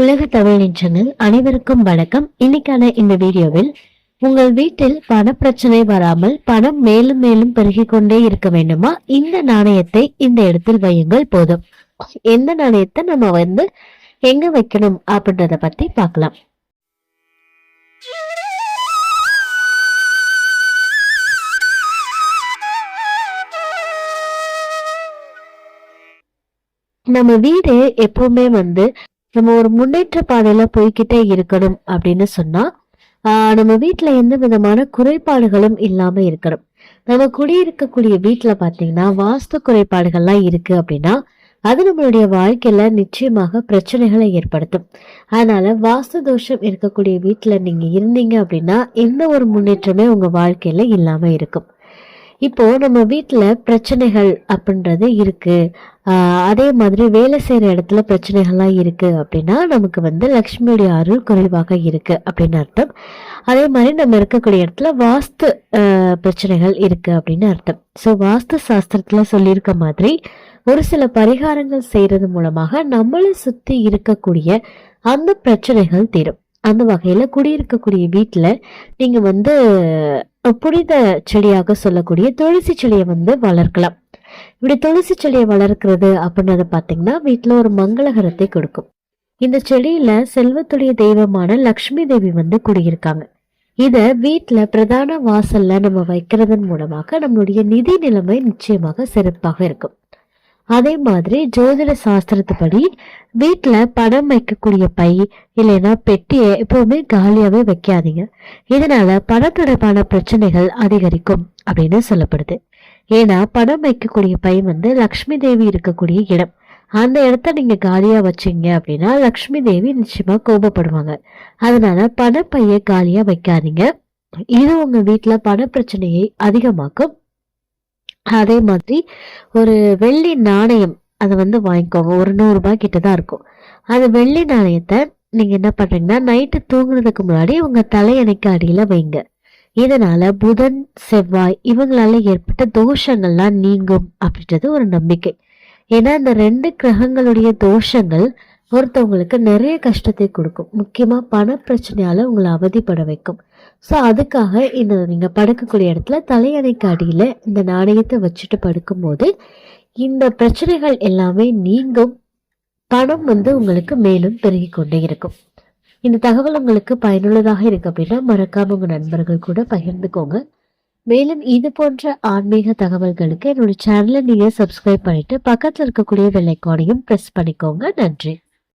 உலக தமிழ் நின்றங்கள் அனைவருக்கும் வணக்கம். இன்னைக்கான இந்த வீடியோவில் உங்கள் வீட்டில் பண பிரச்சனை வராமல் பணம் மேலும் மேலும் பெருகிக் கொண்டே இருக்க வேண்டுமா? இந்த நாணயத்தை இந்த இடத்தில் வையுங்கள் போதும். எந்த நாணயத்தை நம்ம வந்து எங்க வைக்கணும் அப்படின்றத பத்தி பார்க்கலாம். நம்ம வீடு எப்பவுமே வந்து நம்ம ஒரு முன்னேற்ற பாதையில் போய்கிட்டே இருக்கணும் அப்படின்னு சொன்னா ஆஹ் நம்ம வீட்டில் எந்த விதமான குறைபாடுகளும் இல்லாம இருக்கணும். நம்ம குடியிருக்கக்கூடிய வீட்டில் பாத்தீங்கன்னா வாஸ்து குறைபாடுகள்லாம் இருக்கு அப்படின்னா அது நம்மளுடைய வாழ்க்கையில நிச்சயமாக பிரச்சனைகளை ஏற்படுத்தும். அதனால வாஸ்து தோஷம் இருக்கக்கூடிய வீட்டில் நீங்க இருந்தீங்க அப்படின்னா எந்த ஒரு முன்னேற்றமே உங்க வாழ்க்கையில இல்லாம இருக்கும். இப்போ நம்ம வீட்டில் பிரச்சனைகள் அப்படின்றது இருக்கு. அதே மாதிரி வேலை செய்கிற இடத்துல பிரச்சனைகள்லாம் இருக்குது அப்படின்னா நமக்கு வந்து லக்ஷ்மியுடைய அருள் குறைவாக இருக்குது அப்படின்னு அர்த்தம். அதே மாதிரி நம்ம இருக்கக்கூடிய இடத்துல வாஸ்து பிரச்சனைகள் இருக்குது அப்படின்னு அர்த்தம். ஸோ வாஸ்து சாஸ்திரத்தில் சொல்லியிருக்க மாதிரி ஒரு சில பரிகாரங்கள் செய்கிறது மூலமாக நம்மளை சுற்றி இருக்கக்கூடிய அந்த பிரச்சனைகள் தீரும். அந்த வகையில குடியிருக்கக்கூடிய வீட்டுல நீங்க வந்து புனித செடியாக சொல்லக்கூடிய துளசி செடியை வந்து வளர்க்கலாம். இப்படி துளசி செடியை வளர்க்கிறது அப்படின்றத பார்த்தீங்கன்னா வீட்டில் ஒரு மங்களகரத்தை கொடுக்கும். இந்த செடியில செல்வத்துடைய தெய்வமான லக்ஷ்மி தேவி வந்து குடியிருக்காங்க. இத வீட்ல பிரதான வாசல்ல நம்ம வைக்கிறதன் மூலமாக நம்மளுடைய நிதி நிலைமை நிச்சயமாக சிறப்பாக இருக்கும். அதே மாதிரி ஜோதிட சாஸ்திரத்துப்படி வீட்டில் பணம் வைக்கக்கூடிய பை இல்லைன்னா பெட்டியை எப்பவுமே காலியாகவே வைக்காதீங்க. இதனால பண தொடர்பான பிரச்சனைகள் அதிகரிக்கும் அப்படின்னு சொல்லப்படுது. ஏன்னா பணம் வைக்கக்கூடிய பை வந்து லக்ஷ்மி தேவி இருக்கக்கூடிய இடம். அந்த இடத்த நீங்க காலியா வச்சீங்க அப்படின்னா லக்ஷ்மி தேவி நிச்சயமா கோபப்படுவாங்க. அதனால பணப்பையை காலியா வைக்காதீங்க. இது உங்க வீட்டுல பண பிரச்சனையை அதிகமாக்கும். அதே மாதிரி ஒரு வெள்ளி நாணயம் அதை வந்து வாங்கிக்கோங்க. ஒரு நூறுரூபா கிட்ட தான் இருக்கும். அந்த வெள்ளி நாணயத்தை நீங்கள் என்ன பண்ணுறீங்கன்னா நைட்டு தூங்குறதுக்கு முன்னாடி உங்கள் தலையணைக்கு அடியில் வைங்க. இதனால புதன் செவ்வாய் இவங்களால ஏற்பட்ட தோஷங்கள்லாம் நீங்கும் அப்படின்றது ஒரு நம்பிக்கை. ஏன்னா இந்த ரெண்டு கிரகங்களுடைய தோஷங்கள் ஒருத்தவங்களுக்கு நிறைய கஷ்டத்தை கொடுக்கும். முக்கியமாக பண பிரச்சனையால் உங்களை அவதிப்பட வைக்கும். ஸோ அதுக்காக இந்த நீங்கள் படுக்கக்கூடிய இடத்துல தலையணைக்கு அடியில் இந்த நாணயத்தை வச்சுட்டு படுக்கும்போது இந்த பிரச்சனைகள் எல்லாமே நீங்கும். பணம் வந்து உங்களுக்கு மேலும் பெருகி கொண்டே இருக்கும். இந்த தகவல் உங்களுக்கு பயனுள்ளதாக இருக்கு அப்படின்னா மறக்காம உங்கள் நண்பர்கள் கூட பகிர்ந்துக்கோங்க. மேலும் இது போன்ற ஆன்மீக தகவல்களுக்கு என்னோட சேனலை நீங்கள் சப்ஸ்கிரைப் பண்ணிட்டு பக்கத்தில் இருக்கக்கூடிய வெள்ளைக்கானையும் ப்ரெஸ் பண்ணிக்கோங்க. நன்றி.